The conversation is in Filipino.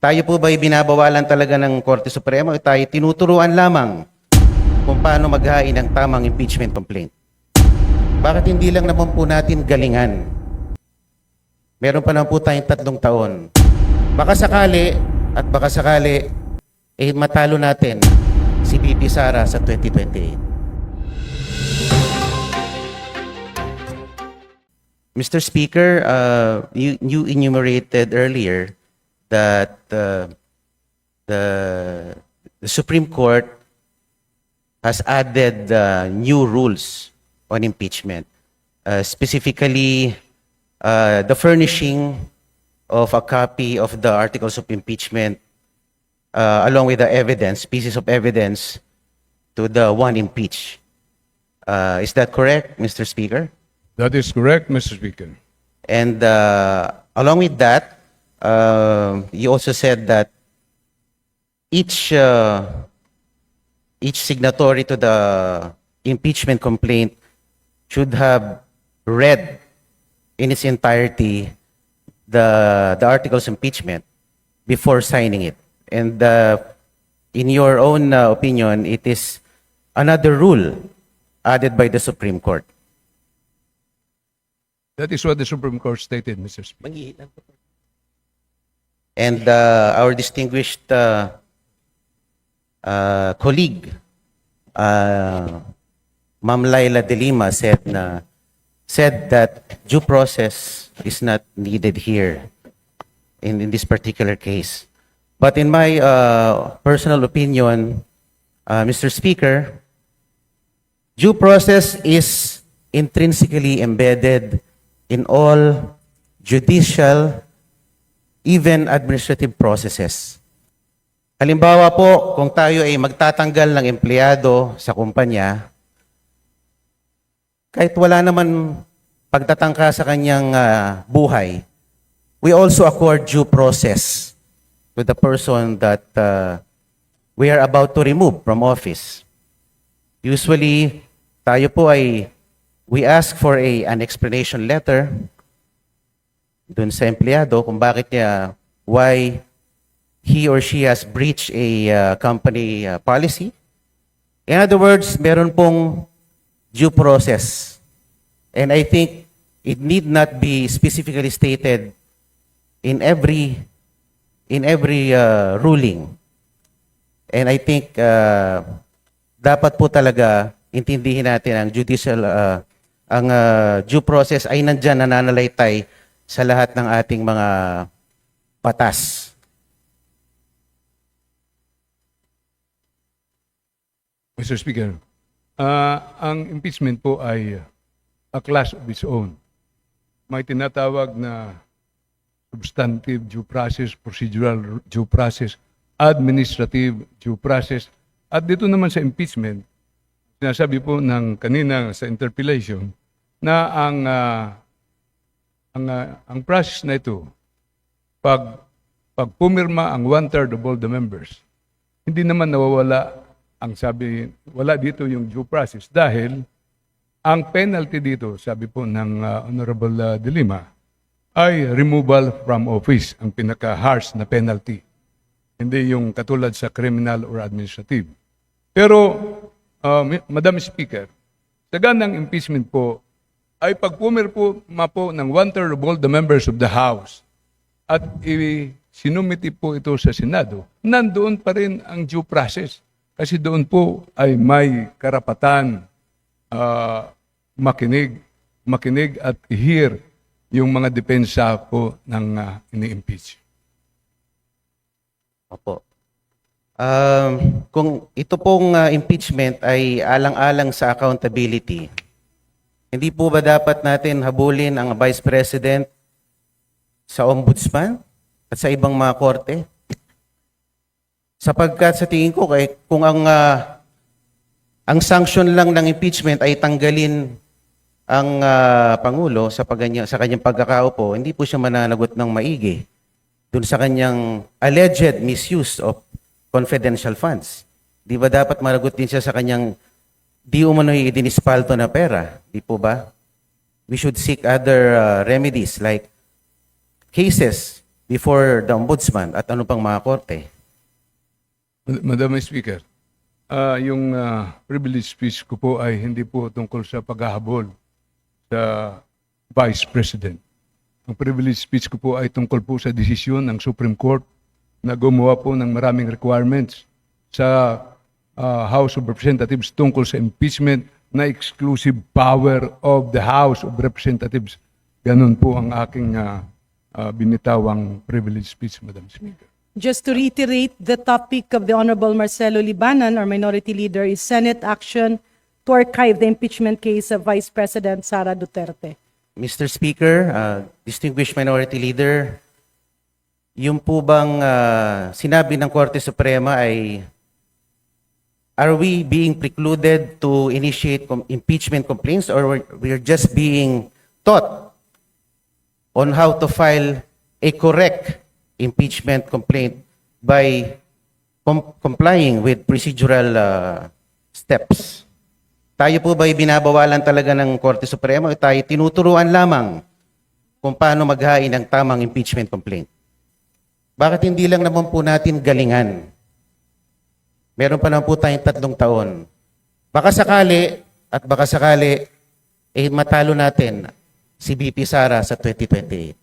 Tayo po ba'y binabawalan talaga ng Korte Suprema o tayo tinuturuan lamang kung paano maghain ng tamang impeachment complaint? Bakit hindi lang naman po natin galingan? Meron pa naman po tayong tatlong taon. Baka sakali at baka sakali eh matalo natin si BP Sara sa 2028. Mr. Speaker, uh, you, you enumerated earlier that uh, the, the Supreme Court has added uh, new rules on impeachment, uh, specifically uh, the furnishing of a copy of the articles of impeachment uh, along with the evidence, pieces of evidence to the one impeached. Uh, is that correct, Mr. Speaker? That is correct, Mr. Speaker. And uh, along with that, uh, you also said that each uh, each signatory to the impeachment complaint should have read in its entirety the the articles of impeachment before signing it. And uh, in your own uh, opinion, it is another rule added by the Supreme Court. That is what the Supreme Court stated, Mr. Speaker. And uh, our distinguished uh, uh, colleague, uh, Ma'am Laila De Lima, said na said that due process is not needed here in, in this particular case. But in my uh, personal opinion, uh, Mr. Speaker, due process is intrinsically embedded in all judicial even administrative processes. Halimbawa po, kung tayo ay magtatanggal ng empleyado sa kumpanya, kahit wala naman pagtatangka sa kanyang ah, buhay, we also accord due process to the person that ah, we are about to remove from office. Usually, tayo po ay we ask for a, an explanation letter dun sa empleyado kung bakit niya, why he or she has breached a uh, company uh, policy. In other words, meron pong due process. And I think it need not be specifically stated in every in every uh, ruling. And I think uh, dapat po talaga intindihin natin ang judicial uh, ang uh, due process ay nandyan nananalaytay sa lahat ng ating mga patas. Mr. Speaker, ah, ang impeachment po ay a class of its own. May tinatawag na substantive due process, procedural due process, administrative due process. At dito naman sa impeachment, sinasabi po ng kanina sa interpellation na ang ah, ang ah, ang process na ito pag pag pumirma ang one-third of all the members, hindi naman nawawala ang sabi, wala dito yung due process dahil ang penalty dito, sabi po ng ah, Honorable ah, De Lima, ay removal from office, ang pinaka-harsh na penalty. Hindi yung katulad sa criminal or administrative. Pero, Mi- Madam Speaker, sa ganang impeachment po, ay pag pumirma po ng one-third of all the members of the House at sinumiti po ito sa Senado, nandoon pa rin ang due process. Kasi doon po ay may karapatan ah, makinig, makinig at hear yung mga depensa po ng ah, ini-impeach. Opo. Um, kung ito pong uh, impeachment ay alang-alang sa accountability, hindi po ba dapat natin habulin ang Vice President sa Ombudsman at sa ibang mga korte? Sapagkat sa tingin ko, kay, kung ang, ah, ang sanction lang ng impeachment ay tanggalin ang ah, Pangulo sa, paganya, sa kanyang pagkakaupo, hindi po siya mananagot ng maigi dun sa kanyang alleged misuse of confidential funds. Di ba dapat managot din siya sa kanyang di umano'y dinispalto na pera? Di po ba? We should seek other uh, remedies like cases before the ombudsman at ano pang mga korte. Mad- Madam Speaker, ah, yung ah, privilege speech ko po ay hindi po tungkol sa paghahabol sa Vice President. Ang privilege speech ko po ay tungkol po sa desisyon ng Supreme Court na gumawa po ng maraming requirements sa ah, House of Representatives tungkol sa impeachment na exclusive power of the House of Representatives. Ganun po ang aking ah, ah, binitawang privilege speech, Madam Speaker. Just to reiterate, the topic of the Honorable Marcelo Libanan, our minority leader, is Senate action to archive the impeachment case of Vice President Sara Duterte. Mr. Speaker, uh, distinguished minority leader, yung po bang uh, sinabi ng Korte Suprema ay are we being precluded to initiate com- impeachment complaints or we're, we're just being taught on how to file a correct impeachment complaint by com- complying with procedural uh, steps? Tayo po ba binabawalan talaga ng Korte Suprema o tayo tinuturuan lamang kung paano maghain ng tamang impeachment complaint? Bakit hindi lang naman po natin galingan? Meron pa naman po tayong tatlong taon. Baka sakali at baka sakali, eh matalo natin si BP Sara sa 2028.